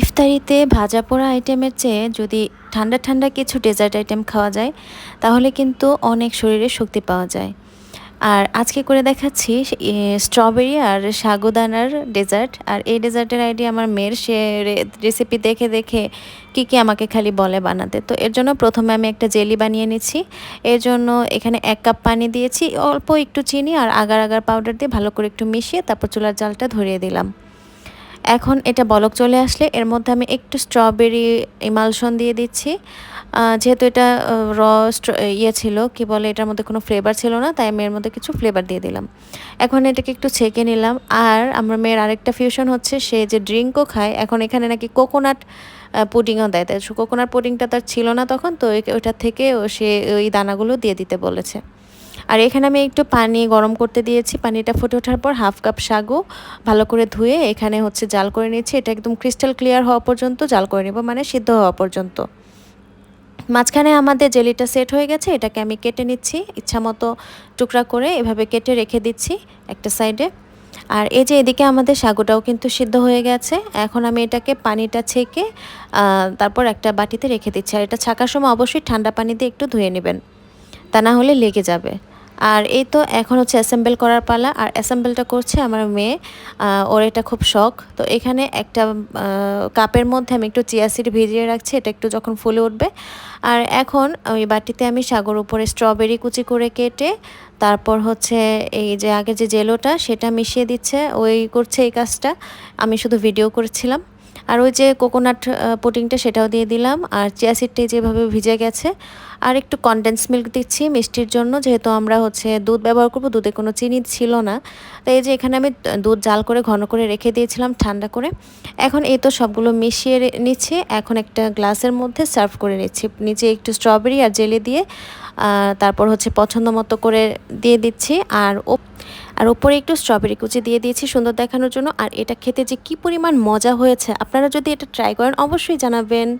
ইফতারিতে ভাজা পোড়া আইটেমের চেয়ে যদি ঠান্ডা ঠান্ডা কিছু ডেজার্ট আইটেম খাওয়া যায়, তাহলে কিন্তু অনেক শরীরে শক্তি পাওয়া যায়। আর আজকে করে দেখাচ্ছি স্ট্রবেরি আর সাগুদানার ডেজার্ট। আর এই ডেজার্টের আইডিয়া আমার মেয়ের, সে রেসিপি দেখে দেখে কি কি আমাকে খালি বলে বানাতে। তো এর জন্য প্রথমে আমি একটা জেলি বানিয়ে নিচ্ছি। এর জন্য এখানে এক কাপ পানি দিয়েছি, অল্প একটু চিনি আর আগার আগার পাউডার দিয়ে ভালো করে একটু মিশিয়ে তারপর চুলার জালটা ধরিয়ে দিলাম। এখন এটা বলক চলে আসলে, এর মধ্যে আমি একটু স্ট্রবেরি ইমালশন দিয়ে দিচ্ছি। যেহেতু এটা র ইয়ে ছিল, কি বলে, এটার মধ্যে কোনো ফ্লেভার ছিল না, তাই আমি এর মধ্যে কিছু ফ্লেভার দিয়ে দিলাম। এখন এটাকে একটু ছেঁকে নিলাম, আর আমার মেয়ের আরেকটা ফিউশন হচ্ছে, সে যে ড্রিঙ্কও খায়, এখন এখানে নাকি কোকোনাট পুডিংও দেয়। তাই কোকোনাট পুডিংটা তার ছিল না তখন, তো ওইটা থেকে সে ওই দানাগুলো দিয়ে দিতে বলেছে। আর এখানে আমি একটু পানি গরম করতে দিয়েছি। পানিটা ফুটে ওঠার পর হাফ কাপ সাগু ভালো করে ধুয়ে এখানে হচ্ছে জাল করে নিয়েছি। এটা একদম ক্রিস্টাল ক্লিয়ার হওয়া পর্যন্ত জাল করে নেব মানে সিদ্ধ হওয়া পর্যন্ত। মাঝখানে আমাদের জেলিটা সেট হয়ে গেছে, এটাকে আমি কেটে নিচ্ছি। ইচ্ছা মতো টুকরা করে এভাবে কেটে রেখে দিচ্ছি একটা সাইডে। আর এই যে এদিকে আমাদের সাগুটাও কিন্তু সিদ্ধ হয়ে গেছে। এখন আমি এটাকে পানিটা ছেঁকে তারপর একটা বাটিতে রেখে দিচ্ছি। আর এটা ছাকার সময় অবশ্যই ঠান্ডা পানি দিয়ে একটু ধুয়ে নেবেন। তা না হলে লেগে যাবে। আর এই তো এখন হচ্ছে অ্যাসেম্বল করার পালা, আর অ্যাসেম্বলটা করছে আমার মেয়ে। ওর এটা খুব শখ। তো এখানে একটা কাপের মধ্যে আমি একটু চিয়া সিড ভিজিয়ে রাখছি, এটা একটু যখন ফুলে উঠবে। আর এখন ওই বাটিতে আমি সাগর উপরে স্ট্রবেরি কুচি করে কেটে, তারপর হচ্ছে এই যে আগে যে জেলোটা, সেটা মিশিয়ে দিচ্ছে। ওই করছে এই কাজটা। আমি শুধু ভিডিও করেছিলাম। আর ওই যে কোকোনাট পুডিংটা সেটাও দিয়ে দিলাম। আর চিয়া সিডটাই যেভাবে ভিজে গেছে, আর একটু কনডেন্স মিল্ক দিচ্ছি মিষ্টির জন্য, যেহেতু আমরা হচ্ছে দুধ ব্যবহার করব, দুধে কোনো চিনি ছিল না। তো এই যে এখানে আমি দুধ জাল করে ঘন করে রেখে দিয়েছিলাম ঠান্ডা করে। এখন এই তো সবগুলো মিশিয়ে নিচ্ছি। এখন একটা গ্লাসের মধ্যে সার্ভ করে নিচ্ছি। নিচে একটু স্ট্রবেরি আর জেলি দিয়ে তারপর হচ্ছে পছন্দ মতো করে দিয়ে দিচ্ছি। আর আর ওপরে একটু স্ট্রবেরি কুচি দিয়ে দিয়েছি সুন্দর দেখানোর জন্য। আর এটা খেতে যে কি পরিমাণ মজা হয়েছে, আপনারা যদি এটা ট্রাই করেন, অবশ্যই জানাবেন।